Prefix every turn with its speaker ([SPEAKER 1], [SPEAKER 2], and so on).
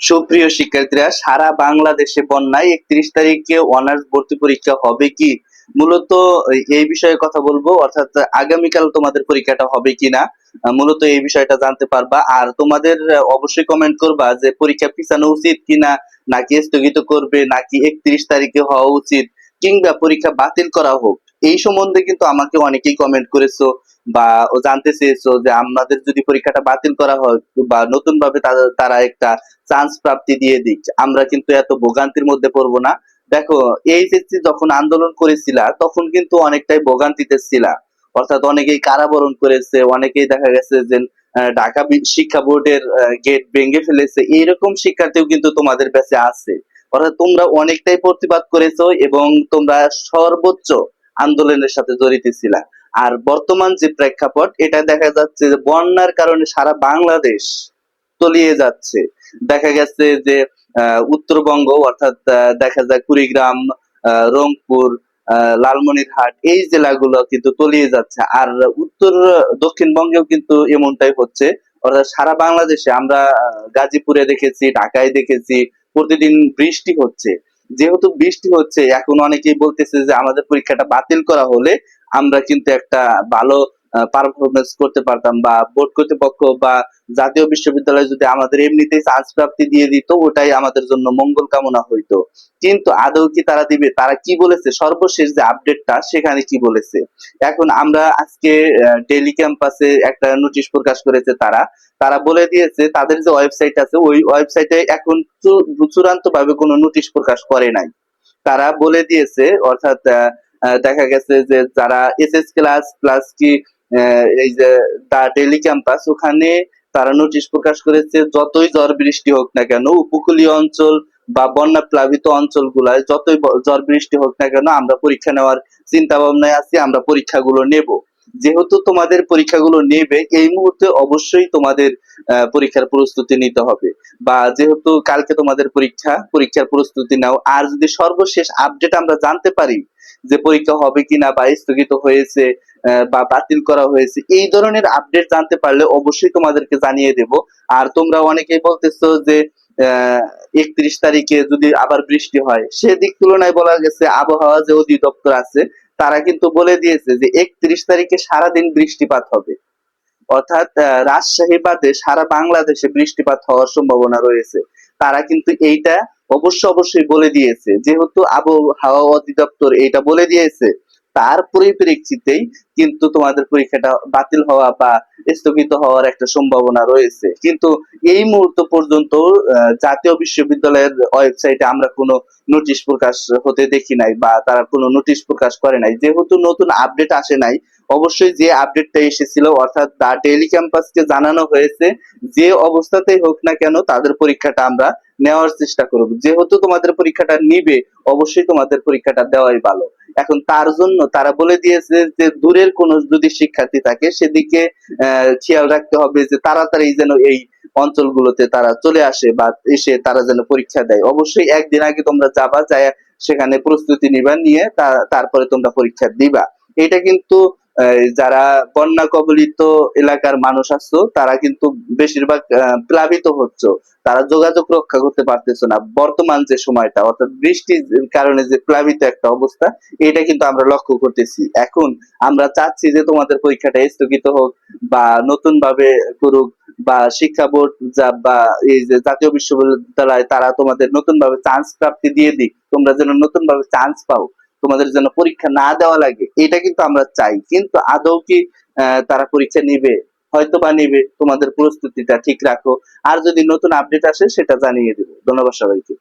[SPEAKER 1] সুপ্রিয় শিক্ষার্থীরা, সারা বাংলাদেশে বন্যায় একত্রিশ তারিখে অনার্স ভর্তি পরীক্ষা হবে কি? মূলত এই বিষয়ে কথা বলব, অর্থাৎ আগামীকাল তোমাদের পরীক্ষাটা হবে কিনা? মূলত এই বিষয়টা জানতে পারবা। আর তোমাদের অবশ্যই কমেন্ট করবা যে পরীক্ষা পিছানো উচিত কিনা, নাকি স্থগিত করবে, নাকি একত্রিশ তারিখে হওয়া উচিত, কিংবা পরীক্ষা বাতিল করা হোক। এই সম্বন্ধে কিন্তু আমাকে অনেকেই কমেন্ট করেছ। বা ও জানতে চেয়েছো যে আমাদের যদি পরীক্ষাটা বাতিল করা হয় বা নতুন ভাবে তারা একটা চান্স প্রাপ্তি দিয়ে দিক, আমরা কিন্তু এত ভোগান্তির মধ্যে পড়ব না। দেখো এইচএসসি যখন আন্দোলন করেছিলা, তখন কিন্তু অনেকটাই ভোগান্তিতে ছিলা। অর্থাৎ অনেকেই কারাবরণ করেছে, অনেকেই দেখা গেছে যে ঢাকা শিক্ষা বোর্ডের গেট ভেঙে ফেলেছে। এইরকম শিক্ষার্থীও কিন্তু তোমাদের কাছে আছে। অর্থাৎ তোমরা অনেকটাই প্রতিবাদ করেছ এবং তোমরা সর্বোচ্চ আন্দোলনের সাথে জড়িত ছিলা। আর বর্তমান যে প্রেক্ষাপট, এটা দেখা যাচ্ছে যে বন্যার কারণে সারা বাংলাদেশ তলিয়ে যাচ্ছে। দেখা গেছে যে উত্তরবঙ্গ, অর্থাৎ দেখা যায় কুড়িগ্রাম রংপুর লালমনিরহাট, এই জেলাগুলো কিন্তু তলিয়ে যাচ্ছে। আর উত্তর, দক্ষিণবঙ্গেও কিন্তু এমনটাই হচ্ছে। অর্থাৎ সারা বাংলাদেশে আমরা গাজীপুরে দেখেছি, ঢাকায় দেখেছি, প্রতিদিন বৃষ্টি হচ্ছে। যেহেতু বৃষ্টি হচ্ছে, এখন অনেকেই বলতেছে যে আমাদের পরীক্ষাটা বাতিল করা হলে আমরা কিন্তু একটা ভালো পারফরমেন্স করতে পারতাম বা বোর্ড কর্তৃপক্ষ বা জাতীয় বিশ্ববিদ্যালয় যদি আমাদের এমনিতেই চান্স প্রাপ্তি দিয়ে দিত, ওটাই আমাদের জন্য মঙ্গল কামনা হইতো। কিন্তু আদৌ কি তারা দিবে, তারা কি বলেছে? সর্বশেষ যে আপডেটটা সেখানে কি বলেছে? এখন আমরা আজকে ডেলি ক্যাম্পাসে একটা নোটিশ প্রকাশ করেছে তারা। তারা বলে দিয়েছে, তাদের যে ওয়েবসাইট আছে, ওই ওয়েবসাইটে এখন চূড়ান্ত ভাবে কোনো নোটিশ প্রকাশ করে নাই। তারা বলে দিয়েছে, অর্থাৎ দেখা গেছে যে যারা এসএস ক্লাস প্লাস কি এই যে দা ডেলি ক্যাম্পাস ওখানে তারা নোটিশ প্রকাশ করেছে, যতই ঝড় বৃষ্টি হোক না কেন, উপকূলীয় অঞ্চল বা বন্যা প্লাবিত অঞ্চলগুলায় যতই ঝড় বৃষ্টি হোক না কেন, আমরা পরীক্ষা নেওয়ার চিন্তা ভাবনায় আছি, আমরা পরীক্ষাগুলো নেব। যেহেতু তোমাদের পরীক্ষাগুলো নেবে, এই মুহূর্তে অবশ্যই তোমাদের পরীক্ষার প্রস্তুতি নিতে হবে। বা যেহেতু কালকে তোমাদের পরীক্ষা, পরীক্ষার প্রস্তুতি নাও, আর যদি সর্বশেষ আপডেট আমরা জানতে পারি যে পরীক্ষা হবে কিনা বা স্থগিত হয়েছে বা বাতিল করা হয়েছে, এই ধরনের আপডেট জানতে পারলে অবশ্যই তোমাদেরকে জানিয়ে দেব। আর তোমরা অনেকেই বলতেছো যে একত্রিশ তারিখে যদি আবার বৃষ্টি হয়, সেদিক তুলনায় বলা গেছে আবহাওয়া যে অধিদপ্তর আছে তারা কিন্তু বলে দিয়েছে যে একত্রিশ তারিখে সারাদিন বৃষ্টিপাত হবে। অর্থাৎ রাজশাহী বাদে সারা বাংলাদেশে বৃষ্টিপাত হওয়ার সম্ভাবনা রয়েছে। তারা কিন্তু এইটা অবশ্য অবশ্যই বলে দিয়েছে। যেহেতু আবহাওয়া অধিদপ্তর এইটা বলে দিয়েছে তার পরিপ্রেক্ষিতেই কিন্তু তোমাদের পরীক্ষাটা বাতিল হওয়া বা স্থগিত হওয়ার একটা সম্ভাবনা রয়েছে। কিন্তু এই মুহূর্ত পর্যন্ত জাতীয় বিশ্ববিদ্যালয়ের ওয়েবসাইটে আমরা কোনো নোটিশ প্রকাশ হতে দেখি নাই বা তারা কোনো নোটিশ প্রকাশ করে নাই। যেহেতু নতুন আপডেট আসে নাই, অবশ্যই যে আপডেটটা এসেছিল, অর্থাৎ দা ডেইলি ক্যাম্পাসকে জানানো হয়েছে, যে অবস্থাতেই হোক না কেন তাদের পরীক্ষাটা আমরা নেওয়ার চেষ্টা করব যেহেতু তোমাদের পরীক্ষাটা নিবে, অবশ্যই তোমাদের পরীক্ষাটা দেওয়াই ভালো। এখন তার জন্য তারা বলে দিয়েছে যে দূরের কোন যদি শিক্ষার্থী থাকে, সেদিকে খেয়াল রাখতে হবে যে তাড়াতাড়ি যেন এই অঞ্চলগুলোতে তারা চলে আসে বা এসে তারা যেন পরীক্ষা দেয়। অবশ্যই একদিন আগে তোমরা যাবা, যায় সেখানে প্রস্তুতি নিবা, নিয়ে তারপরে তোমরা পরীক্ষা দিবা। এটা কিন্তু যারা বন্যা কবলিত এলাকার মানুষ আছো, তারা কিন্তু বেশিরভাগ প্লাবিত হচ্ছে। তারা যোগাযোগ রক্ষা করতে পারতেছে না। বর্তমান যে সময়টা, অর্থাৎ বৃষ্টির কারণে যে প্লাবিত একটা অবস্থা, এটা কিন্তু আমরা লক্ষ্য করতেছি। এখন আমরা চাচ্ছি যে তোমাদের পরীক্ষাটা স্থগিত হোক বা নতুন ভাবে করুক বা শিক্ষা বোর্ড যা বা এই যে জাতীয় বিশ্ববিদ্যালয়, তারা তোমাদের নতুন ভাবে চান্স প্রাপ্তি দিয়ে দিক। তোমরা যেন নতুন ভাবে চান্স পাও। তোমাদের জন্য পরীক্ষা না দেওয়া লাগে, এটা কিন্তু আমরা চাই। কিন্তু আদৌ কি তারা পরীক্ষা নিবে? হয়তো বা নিবে, তোমাদের প্রস্তুতিটা ঠিক রাখো। আর যদি নতুন আপডেট আসে, সেটা জানিয়ে দেবো। ধন্যবাদ সবাইকে।